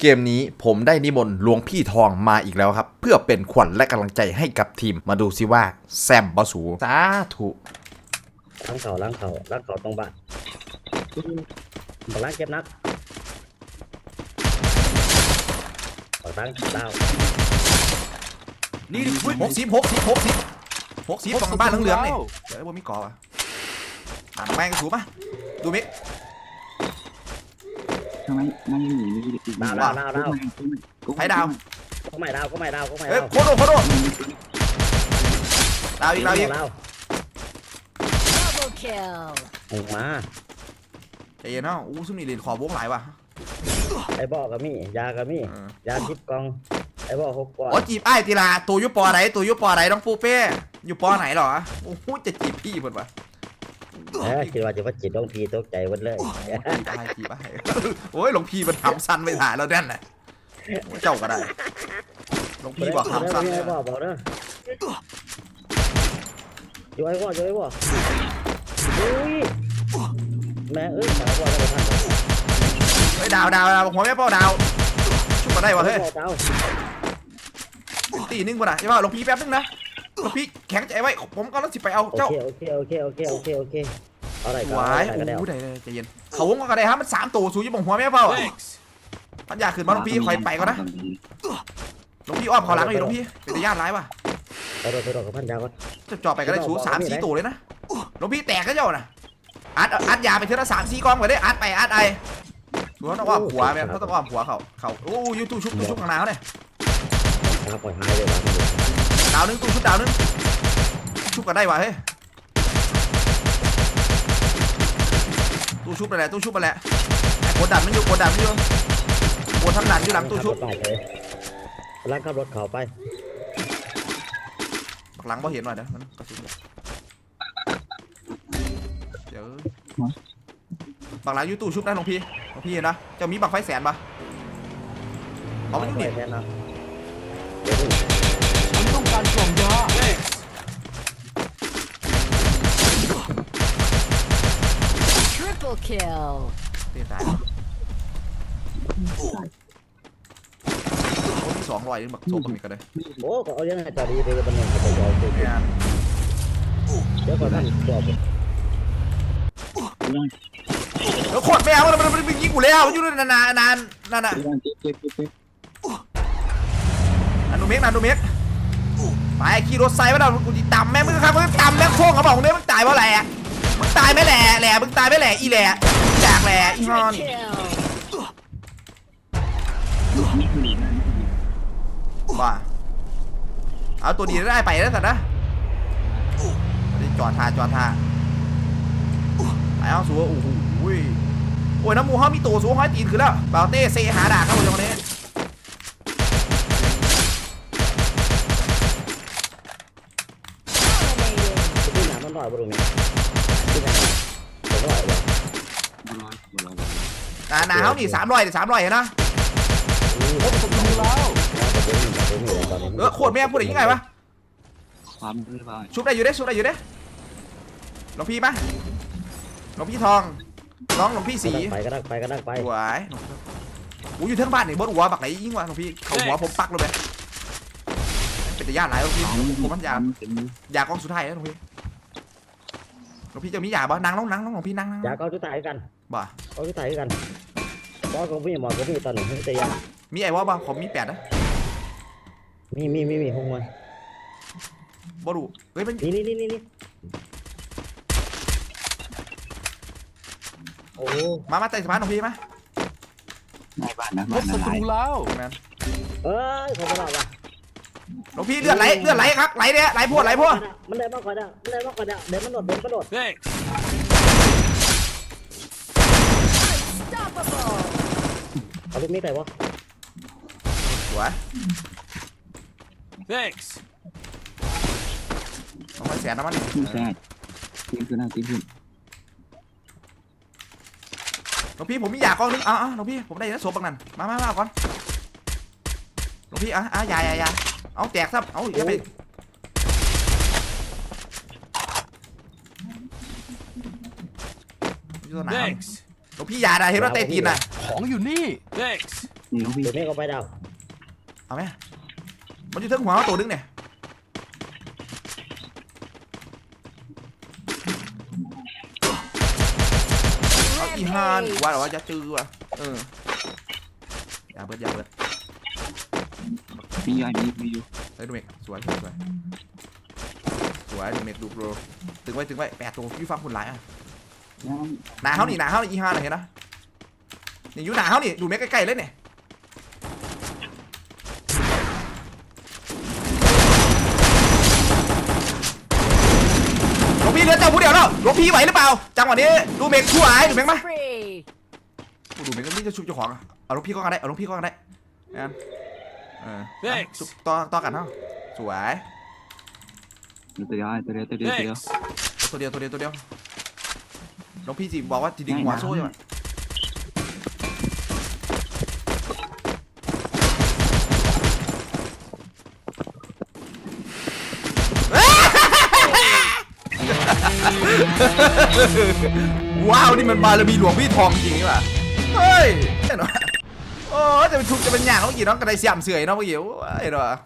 เกมนี้ผมได้นิมนต์หลวงพี่ทองมาอีกแล้วครับ เพื่อเป็นขวัญและกำลังใจให้กับทีมมาดูซิว่าแซมบอสูสาธุล้างเข่าล้างเข่าล้างเข่าตรงบ้านบอกล้างเจ็บนักบอกล้างดาวนี่หกสิบหกสิบหกสิบหกสิบตรงบ้านเหลืองๆนี่เดี๋ยวไอ้บนมีก่อวะอ่านแม่งสูปะดูมิ ทำไมนั่งอยู่นี่อีกดาวดาวดาวดาวไผ่ดาว ก็ไม่ดาวก็ไม่ดาวก็ไม่เอ้ยดาวโคโดโคโดดาวอีกดาวอีกดาว Double kill. ออกมาใจเย็นเนาะอู้ซุ่มนี่เรียนขอบวงหลายว่ะไอ้บอกกับมี่ยากับมี่เออยาทิพย์กองไอ้บอกหกกว่าโอ้จีบไอ้ายทีละตัวอยุปอไหนตัวอยุปอไหนน้องปูเป้อยู่ปอไหนหรอโอ้โหจะจีบพี่หมดวะ เออคิดว่าจะว่าจิตต้องพีตกใจหมดเลยจีบไอ้ายจีบไอ้ายโอ้ยหลวงพี่มันทำสั้นไม่ถ่ายแล้วแน่นแหละเจ้าก็ได้หลวงพี่บอกทำสั้นไอ้บอกบอกเด้ออยู่ไอ้บอกอยู่ไอ้บอกอุ้ยแม่เอ้ยมาบอกจะมาทำเฮ้ยดาวดาวดาวหัวแม่เป้าดาวชุบมาได้วะเฮ้ยดาวตีนึงก่อนนะใช่ป่ะหลวงพี่แป๊บนึงนะ หลวงพี่แข็งใจไว้ ผมก็ต้องสิไปเอา โอเจ้าเคโอเคโอเคโอเคโอเคโอเคเอาอะไรหก็วาเอายอะไรก็ได้โอ้ได้ใจเย็น เขาวงก็ได้ฮะมันสามตัวสูยี่บงหัวแม่เป้าพันยาขึ้นมาหลวงพี่คอยไปก่อนนะหลวงพี่อ้อมเขาหลังเลยหลวงพี่เป็นญาติร้ายว่ะเอาตัวตัวกับพันยาก่อนจะจ่อไปก็ได้สูสามสี่ตัวเลยนะหลวงพี่แตกก็เจ้าน่ะอัดอัดยาไปเท่าละสามสี่กองก็ได้อัดไปอัดไอสูเขาต้องอ้อมหัวแม่เขาต้องอ้อมหัวเขาเขาโอ้ยตู้ชุบตู้ชุบข้างหน้าเขาเนี่ย ครับปล่อยใหายเลยวะดาวนึงตู้ชุบดาวนึงชุบกันได้วะเฮ้ยตู้ชุบอะไรตู้ชุบอะไรไอ้กดดันมันอยู่กดดันมันอยู่กดทำดันอยู่หลังตู้ชุบล้างขับรถเขาไปหลังพอเห็นหน่อยนะมันกระสุนเดี๋ยวบักหลังอยู่ตู้ชุบนะหลวงพี่หลวงพี่เห็นนะจะมีบักไฟแสนปะเอาไมันอยู่นี่แทนนะ ฉันต้องการกล่องยา Triple kill. ตียตายโอ้มีสองรอยนี่บักโซ่บักมีกันเลยโอ้ก็เอายังไงจอดีไปบันเทิงเขาไปเอาไปเนี่ย เดี๋ยวก่อนท่นจบแล้วโคตรไม่เอามันมันมันยิงกูแล้วมันอยู่นานนานนานนั่นน่ะเจ็บเจ็บเจ็บ เมกอนุเมกไปขี่รถไซค์มาแล้วกูจะตำแม่มึงครับมึงตำแม่งโค้งเขาบอกเนี่ยมึงตายเพราะแหล่ะมึงตายไม่แหล่แหล่มึงตายไม่แหล่อีแหล่จากแหล่อีฮอน Kill. นี่คือดีนะว่าเอาตัวดีได้ไปแล้วสัตว์นะจอดทาจอดทาไปเอาสัวโอ้โหโอ้ยน้ำมูเขามีตัวสูงห้อยตีนขึ้นแล้วเบาเต้เซหาด่าเข้าตรงนี้ Dominating. ที่ หนามันหน่อยบรุงนี่ที่หนาผมหน่อยว่ะบัวลอยบัวลอยหนาหนาเขานี่สามร้อยสามร้อยเห็นนะพบศัตรูแล้วเออโคตรแม่งพูดอย่างนี้ไงวะความมือเปล่าชุบได้อยู่เด้ชุบได้อยู่เด้หลวงพี่ปะหลวงพี่ทอง น้องหลวงพี่สีไปก็ได้ไปก็ได้ไปหวายโอ้ยอยู่ทั้งบ้านนี่บนหัวบักไหนยิ่งวะหลวงพี่เขาหัวผมปักเลยไปเป็นแต่ญาติหลายหลวงพี่ผมมันยาเป็นมือยากองสุดท้ายแล้วหลวงพี่ หลวงพี่จะมียาบ่นั่งลงนั่งลงหลวงพี่นั่งนั่งยาเขาชุดไทยกันบ่เขาชุดไทยกันบอสของพี่หมอของพี่ตอนหนึ่งแต่ยามีไอ้วะบ่ผมมีแปดนะมีมีมีมีห้องมันบ่ดูเฮ้ยมันนี่นี่นี่นี่โอ้มามาใต้สะพานหลวงพี่มาในบ้านนะพบ้าบนศัอะไรตรูแล้วแมนเอ้ยเขาไม่รอดว่ะ หลวงพี่เลือดไหลเลือดไหลครับไหลเนี่ยไหลพวดไหลพวดมันได้มากกว่าเด้อมันได้มากกว่าเด้อเดี๋ยวมันโดดเดี๋ยวมันโดด Thanks Unstoppable. เอาลูกนี้ใส่วะสวย Thanks ต้องมาแสนนะมันทีมแซ่ทีมคือหน้าทีมขึ้นหลวงพี่ผมมียากองนึงอะอะหลวงพี่ผมได้นะโซบังนั่นมามามาก่อนหลวงพี่อะอะอยาอยาอยา เอาแตกซับเอาอย่าไปอยู่ตัวไหน Thanks หลวงพี่อยาได้เห็นว่าเตะตีนน่ะของอยู่นี่ Thanks นี่น้องพี่เดี๋ยวแม่ก็ไปดาวเอาไหมมันอยู่เทั้งหัวเอาตัวนึงเนี่ยเอาอีฮานว่าหรอว่าจะจื้อว่ะเอออย่าเบิดอย่าเบิด มีอยู่ไอ้มีมีอยู่เฮ้ยดูเมกสวยสวยสวยสวยดูเมกดูโปรตึงไว้ตึงไว้แปดตัวพี่ฟังคุณหลายอะน้องหนาเขานี่หนาเขานี่อีฮานเห็นนะนี่อยู่หนาเขานี่ดูเมกใกล้ๆเลยเนี่ยหลวงพี่เหลือเจ้าผู้เดียวเนาะหลวงพี่ไหวหรือเปล่าจังหวะนี้ดูเมกชั่วไอ้ดูเมกมา Free. กูดูเมกก็นี่จะชุบเจ้าของอะเอาหลวงพี่ก็กันได้เอาหลวงพี่ก็กันได้งั้น เออชุบต่อต่อกันเนาะสวย ตัวเดียวไอ้ตัวเดียวตัวเดียวตัวเดียวตัวเดียวตัวเดียวตัวเดียวน้องพี่จีบอกว่าจีดึงหัวโซ่ใช่ไหมว้าว นี่มันบารมีหลวงพี่ทองจริงนี่ป่ะเฮ้ยเห็นไหม โอ้จะเป็นทุกจะเป็นอย่างเขากี่น้องกระไดเสียมเสื่อยเนาะเมื่อกี้โอ้ยเนาะ